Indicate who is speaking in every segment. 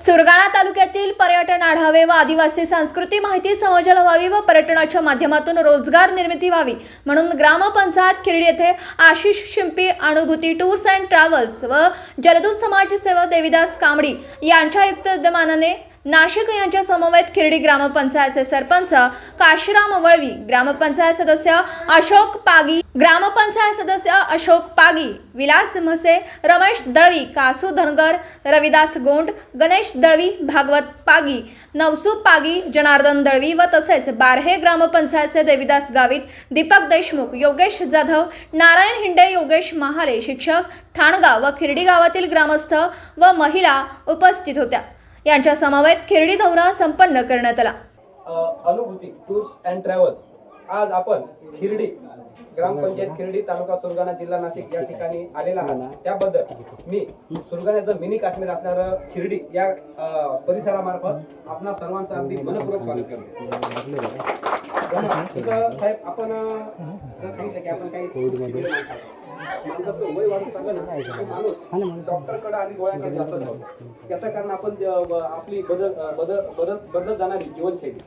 Speaker 1: सुरगाणा तालुक्यातील पर्यटन आढावे व आदिवासी संस्कृती माहिती समजायला व्हावी व पर्यटनाच्या माध्यमातून रोजगार निर्मिती व्हावी म्हणून ग्रामपंचायत खिरडी येथे आशिष शिंपी अनुभूती टूर्स अँड ट्रॅव्हल्स व जलदूत समाजसेवक देविदास कांबडी यांच्या युक्त विद्यमानाने नाशिक यांच्या समवेत खिरडी ग्रामपंचायतचे सरपंच काशीराम वळवी ग्रामपंचायत सदस्य अशोक पागी ग्रामपंचायत सदस्य अशोक पागी विलास म्हसे रमेश दळवी कासू धनगर रविदास गोंड गणेश दळवी भागवत पागी नवसू पागी जनार्दन दळवी व तसेच बारहे ग्रामपंचायतचे देविदास गावित दीपक देशमुख योगेश जाधव नारायण हिंडे योगेश महाले शिक्षक ठाणगाव व खिरडी गावातील ग्रामस्थ व महिला उपस्थित होत्या. यांच्या समवेत खिरडी दौरा संपन्न करण्यात आला.
Speaker 2: अनुभूती टूर्स अँड ट्रॅव्हल्स. आज आपण खिरडी ग्रामपंचायत खिरडी तालुका सुरगाणा जिल्हा नाशिक या ठिकाणी आलेला आहात. त्याबद्दल मी सुरगाण्याचं मिनी काश्मीर असणारं खिरडी या परिसरामार्फत आपणा सर्वांचं अगदी मनपूर्वक स्वागत करतो. साहेब आपण सांगितलं की आपण काही माणसाचं वय वाढत चाललं ना माणूस डॉक्टरकडे आणि गोळ्याकडे जास्त धावतो त्याचं कारण आपण आपली बदल बदल बदल बदलत जाणारी जीवनशैली.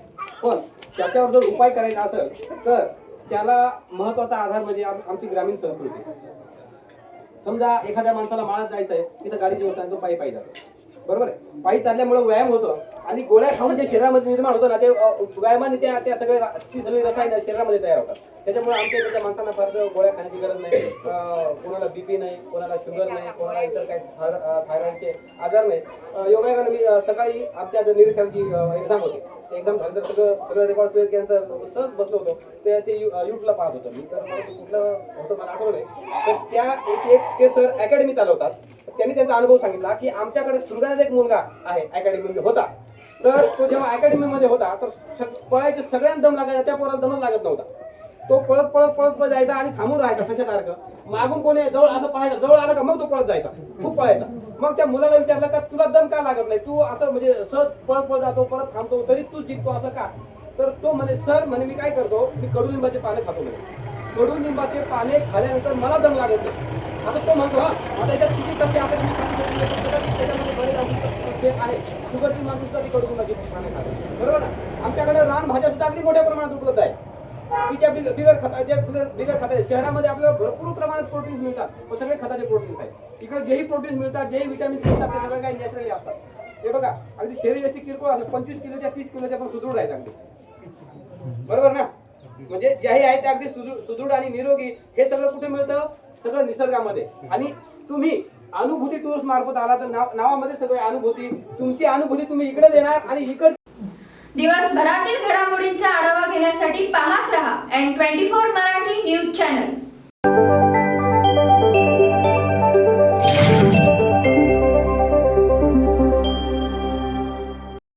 Speaker 2: पण त्याच्यावर जर उपाय करायचा असेल तर त्याला महत्त्वाचा आधार म्हणजे आमची ग्रामीण संस्कृती. समजा एखाद्या माणसाला माळात जायचं आहे तिथं गाडी घेऊन तो पायी पायी जातो. बरोबर आहे? पायी चालल्यामुळे व्यायाम होतो आणि गोळ्या खाऊन जे शरीरामध्ये निर्माण होतं ना ते व्यायामाने त्या त्या सगळे रा- ती सगळी रसायन शरीरामध्ये तयार होतात. त्याच्यामुळे आमच्या इकडच्या माणसांना फार गोळ्या खाण्याची गरज नाही कोणाला बीपी नाही कोणाला शुगर नाही कोणाला इतर काही थायरॉइडचे आजार नाही योगायोगाने मी सकाळी आमच्या निरीक्षणाची एक्झाम होती एकदम झालं सगळं सगळं रेकॉर्ड क्लिअर केल्यानंतर सहज बसलो होतो. ते ते यू- पाहत होतो मी. तर मला कुठलं होतं मला आठवलं नाही. तर त्या एक एक ते सर अकॅडमी चालवतात. त्यांनी त्यांचा अनुभव सांगितला की आमच्याकडे सुरगाण्यात एक मुलगा आहे अकॅडमीमध्ये होता. तर तो जेव्हा अकॅडमीमध्ये होता तर पळायचे सगळ्यांना दम लागायचा त्या पोराला दमच लागत नव्हता. तो पळत पळत पळत पळत जायचा आणि थांबून राहायचा सशासारखं मागून कोणी जवळ असं पाहायचा जवळ आला का मग तो पळत जायचा. खूप पळायचा. मग त्या मुलाला विचारलं का तुला दम का लागत नाही? तू असं म्हणजे सहज पळत पळत जातो परत थांबतो तरी तू जिंकतो असं का? तर तो म्हणे सर म्हणे मी काय करतो? मी कडुलिंबाचे पाने खातो म्हणे. कडुलिंबाचे पाने खाल्यानंतर मला दम लागत नाही. आता तो म्हणतो हा आता याच्यात किती टक्के आपण त्याच्यामध्ये बरेच आहे. शुगरची माणूस कधी कडुलिंबाची पाने खातो. बरोबर ना? आमच्याकडे रानभाज्या सुद्धा अगदी मोठ्या प्रमाणात उपलब्ध आहे की ज्या बिगर बिगर खता ज्या बिगर बिगर खताचे शहरामध्ये आपल्याला भरपूर प्रमाणात प्रोटीन्स मिळतात. व सगळे खताचे प्रोटीन्स आहेत. इकडे जेही प्रोटीन मिळतात जेही विटॅमिन्स मिळतात ते सगळे काही नॅचरली असतात. हे बघा अगदी शरीर जास्ती किरकोळ असेल पंचवीस किलोच्या तीस किलोच्या पण सुदृढ आहेत अगदी. बरोबर ना? म्हणजे ज्याही आहे ते अगदी सुदृढ सुदृढ आणि निरोगी. हे सगळं कुठे मिळतं? सगळं निसर्गामध्ये. आणि तुम्ही अनुभूती टूर्स मार्फत आला तर नाव नावामध्ये सगळे अनुभूती तुमची अनुभूती तुम्ही इकडे देणार आणि इकडे
Speaker 1: दिवसभरातील घडामोडींचा बातम्यांसाठी पाहत रहा. N twenty four Marathi news channel